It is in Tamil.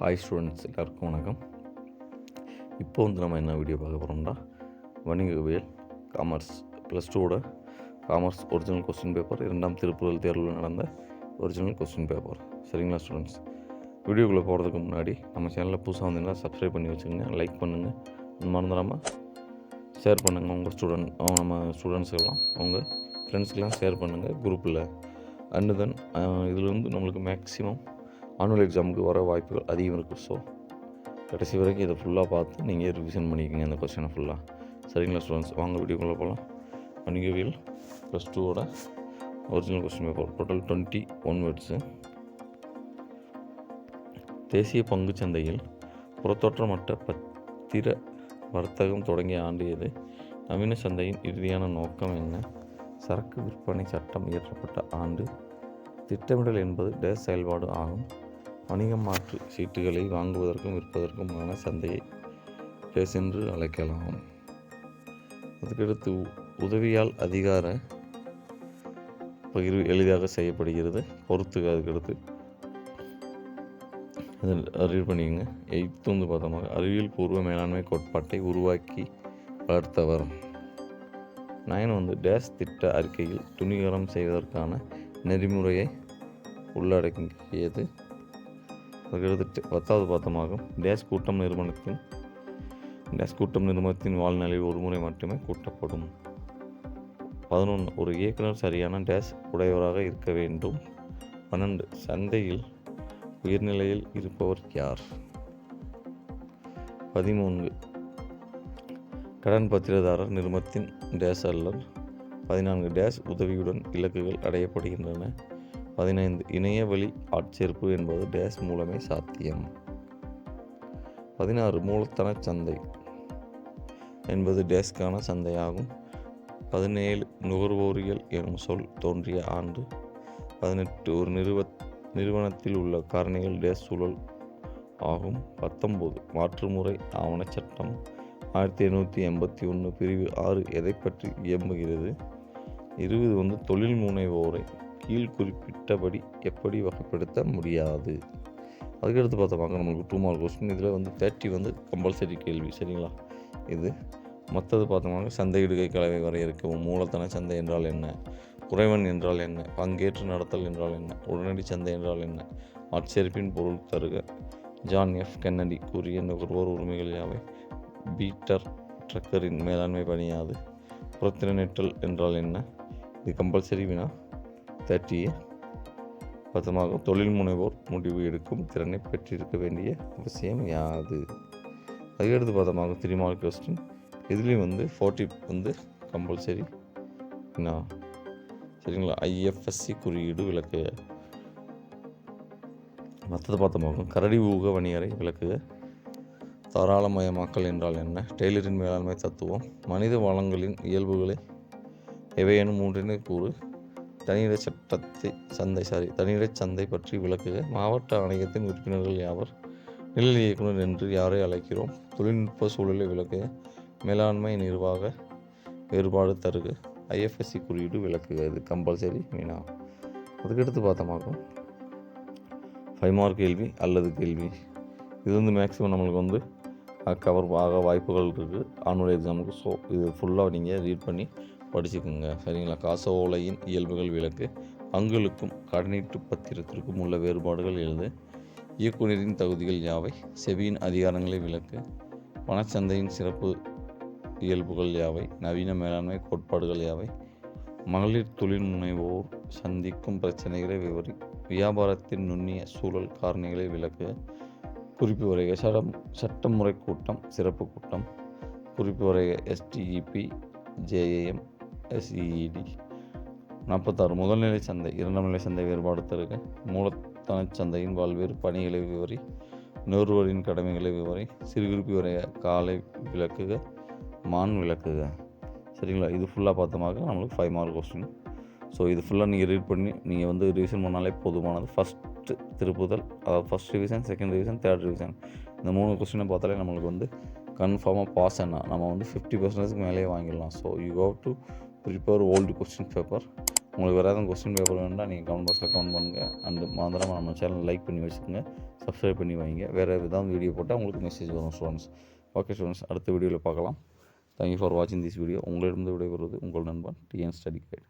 ஹாய் ஸ்டூடெண்ட்ஸ் எல்லாருக்கும் வணக்கம். இப்போ வந்து நம்ம என்ன வீடியோ பார்க்க போகிறோம்னா வணிகவியல் காமர்ஸ் ப்ளஸ் டூவோட காமர்ஸ் ஒரிஜினல் கொஸ்டின் பேப்பர் இரண்டாம் திருப்புதல் தேர்வில் நடந்த ஒரிஜினல் கொஸ்டின் பேப்பர் சரிங்களா ஸ்டூடெண்ட்ஸ் வீடியோக்குள்ளே போகிறதுக்கு முன்னாடி நம்ம சேனலில் புதுசாக வந்தீங்கன்னா சப்ஸ்கிரைப் பண்ணி வச்சுக்கோங்க லைக் பண்ணுங்கள் மறந்துடாமல் ஷேர் பண்ணுங்கள் உங்கள் ஸ்டூடெண்ட் நம்ம ஸ்டூடெண்ட்ஸுக்கெல்லாம் உங்கள் ஃப்ரெண்ட்ஸ்க்கெலாம் ஷேர் பண்ணுங்கள் குரூப்பில் அண்டு தென் இதில் வந்து நம்மளுக்கு மேக்ஸிமம் ஆனுவல் எக்ஸாமுக்கு வர வாய்ப்புகள் அதிகம் இருக்குது ஸோ கடைசி வரைக்கும் இதை ஃபுல்லாக பார்த்து நீங்கள் ரிவிஷன் பண்ணிக்கோங்க அந்த கொஸ்டினை ஃபுல்லாக சரிங்களா ஸ்டூடெண்ட்ஸ் வாங்க வீடியோக்குள்ளே போகலாம் வணிகவியல் ப்ளஸ் டூவோட original question paper total twenty one words தேசிய பங்குச் சந்தையில் புறத்தோற்றமற்ற பத்திர வர்த்தகம் தொடங்கிய ஆண்டு எது? நவீன சந்தையின் இறுதியான நோக்கம் என்ன? சரக்கு விற்பனை சட்டம் இயற்றப்பட்ட ஆண்டு திட்டமிடல் என்பது டேஸ் செயல்பாடு ஆகும். வணிக மாற்று சீட்டுகளை வாங்குவதற்கும் விற்பதற்குமான சந்தையை டேஸ் என்று அழைக்கலாம். அதுக்கடுத்து உதவியால் அதிகார பகிர்வு எளிதாக செய்யப்படுகிறது. பொறுத்துக்க அதுக்கடுத்து. இதில் ரீட் பண்ணிக்கங்க. எயித்து வந்து பார்த்தோம்னா அறிவியல் பூர்வ மேலாண்மை கோட்பாட்டை உருவாக்கி வளர்த்தவர். நயன் வந்து டேஸ் திட்ட அறிக்கையில் துணிகரம் செய்வதற்கான நெறிமுறையை உள்ளடக்கியது. அதுக்கடுத்து பத்தாவது பாத்தமாகும். டேஸ் கூட்டம் நிறுவனத்தின் டேஸ் கூட்டம் நிறுவனத்தின் வாழ்நிலையில் ஒரு முறை மட்டுமே கூட்டப்படும். பதினொன்று ஒரு இயக்குனர் சரியான டேஸ் உடையவராக இருக்க வேண்டும். பன்னெண்டு சந்தையில் உயர்நிலையில் இருப்பவர் யார்? பதிமூன்று கடன் பத்திரதாரர் நிறுவனத்தின் டேஸ் அல்லர் பதினான்கு டேஸ் உதவியுடன் இலக்குகள் அடையப்படுகின்றன. பதினைந்து இணையவழி ஆட்சேர்ப்பு என்பது டேஸ் மூலமே சாத்தியம். பதினாறு மூலத்தன சந்தை என்பது டேஸ்க்கான சந்தையாகும். பதினேழு நுகர்வோரியல் எனும் சொல் தோன்றிய ஆண்டு. பதினெட்டு ஒரு நிறுவ நிறுவனத்தில் உள்ள காரணிகள் டேஸ் சூழல் ஆகும். பத்தொம்போது மாற்றுமுறை ஆவணச் சட்டம் ஆயிரத்தி எண்ணூற்றி எண்பத்தி ஒன்று பிரிவு ஆறு எதை பற்றி இயம்புகிறது? இருபது வந்து தொழில் முனைவோரை கீழ் குறிப்பிட்டபடி எப்படி வகைப்படுத்த முடியாது? அதுக்கடுத்து பார்த்தோமாங்க நம்மளுக்கு டூ மார்க் கொஸ்டின் இதில் வந்து தேர்ட்டி வந்து கம்பல்சரி கேள்வி. சரிங்களா? இது மற்றது பார்த்தோம்னா சந்தையிடுகை கலவை வரையறுக்கவும் மூலத்தன சந்தை என்றால் என்ன? குறைவன் என்றால் என்ன? பங்கேற்று நடத்தல் என்றால் என்ன? உடனடி சந்தை என்றால் என்ன? ஆட்சேர்ப்பின் பொருள் தருக. ஜான் எஃப் கென்னடி கூறிய நுகர்வோர் உரிமைகள் யாவை? பீட்டர் ட்ரக்கரின் மேலாண்மை பணியாது. புறத்திறனேற்றல் என்றால் என்ன? இது கம்பல்சரி வினா. தேர்ட்டி பத்தமாக தொழில் முனைவோர் முடிவு எடுக்கும் திறனை பெற்றிருக்க வேண்டிய அவசியம் யாது? அதுக்கடுத்து பார்த்தமாக த்ரீ மார்க் கொஸ்டின் இதுலேயும் வந்து ஃபோர்ட்டி வந்து கம்பல்சரி என்ன சரிங்களா? ஐஎஃப்எஸ்சி குறியீடு விளக்குக மற்றது பார்த்தமாக கரடி ஊக வணிகரை விளக்குக தாராளமயமாக்கல் என்றால் என்ன? டெய்லரின் மேலாண்மை தத்துவம் மனித வளங்களின் இயல்புகளை எவையேனும் மூன்றினை கூறு. தனியிட சட்டத்தை சந்தை சாரி தனியிட சந்தை பற்றி விளக்குக. மாவட்ட ஆணையத்தின் உறுப்பினர்கள் யாவர்? நிழல் இயக்குனர் என்று யாரை அழைக்கிறோம்? தொழில்நுட்ப சூழலை விளக்குக. மேலாண்மை நிர்வாக வேறுபாடு தருக. ஐஎஃப்எஸ்சி குறியீடு விளக்குக. இது கம்பல்சரி மீனா. அதுக்கடுத்து பார்த்தோமாக்கும் ஃபைவ் மார்க் கேள்வி அல்லது கேள்வி. இது வந்து மேக்ஸிமம் நம்மளுக்கு வந்து கவர் ஆக வாய்ப்புகள் இருக்குது ஆனுவல் எக்ஸாமுக்கு ஸோ இது ஃபுல்லாக நீங்கள் ரீட் பண்ணி படிச்சுக்குங்க. சரிங்களா? காசோலையின் இயல்புகள் விளக்கு. பங்குகளுக்கும் கடனீட்டு பத்திரத்திற்கும் உள்ள வேறுபாடுகள் எழுது. இயக்குனரின் தகுதிகள் யாவை? செவியின் அதிகாரங்களை விளக்கு. பணச்சந்தையின் சிறப்பு இயல்புகள் யாவை? நவீன மேலாண்மை கோட்பாடுகள் யாவை? மகளிர் தொழில் முனைவோர் சந்திக்கும் பிரச்சனைகளை விவரி வியாபாரத்தின் நுண்ணிய சூழல் காரணிகளை விளக்கு. குறிப்பு வரைக சட்டம் சட்டமுறை கூட்டம் சிறப்பு கூட்டம். குறிப்பு வரைக எஸ்டிஇபி ஜேஏஎம் எஸ்இஇடி நாற்பத்தாறு முதல்நிலை சந்தை இரண்டாம் நிலை சந்தை வேறுபாடு தருக மூலத்தன சந்தையின் பல்வேறு பணிகளை விவரி நுகர்வோரின் கடமைகளை விவரி சிறுகுறிப்பு வரைய காலை விளக்குக மான் விளக்குக. சரிங்களா? இது ஃபுல்லாக பார்த்தோமாக நம்மளுக்கு ஃபைவ் மார்க் கொஸ்டின் ஸோ இது ஃபுல்லாக நீங்கள் ரீட் பண்ணி நீங்கள் வந்து ரிவிஷன் பண்ணாலே போதுமானது. ஃபஸ்ட்டு திருப்புதல் அதாவது first revision second revision third revision இந்த மூணு கொஸ்டினை பார்த்தாலே நம்மளுக்கு வந்து கன்ஃபார்மாக பாஸ் என்ன நம்ம வந்து ஃபிஃப்டி பர்சன்டேஜ்க்கு மேலேயே வாங்கிடலாம். So you have to prepare old question paper உங்களுக்கு வேறு ஏதாவது கொஸ்டின் பேப்பர் வேணுன்னா நீங்கள் கமெண்ட் பாக்ஸில் கமெண்ட் பண்ணுங்கள் அண்டு மாந்திரமாக நம்ம சேனல் லைக் பண்ணி வச்சுக்கோங்க. சப்ஸ்கிரைப் பண்ணி வைங்க. வேறு ஏதாவது வீடியோ போட்டால் உங்களுக்கு மெசேஜ் வரும் ஸ்டூடெண்ட்ஸ் ஓகே ஸ்டூடெண்ட்ஸ் அடுத்த வீடியோவில் பார்க்கலாம். தேங்க்யூ ஃபார் வாட்சிங் திஸ் வீடியோ உங்களிடமிருந்து விடைபெறுவது உங்கள் நண்பன் டிஎன் ஸ்டடி கைடு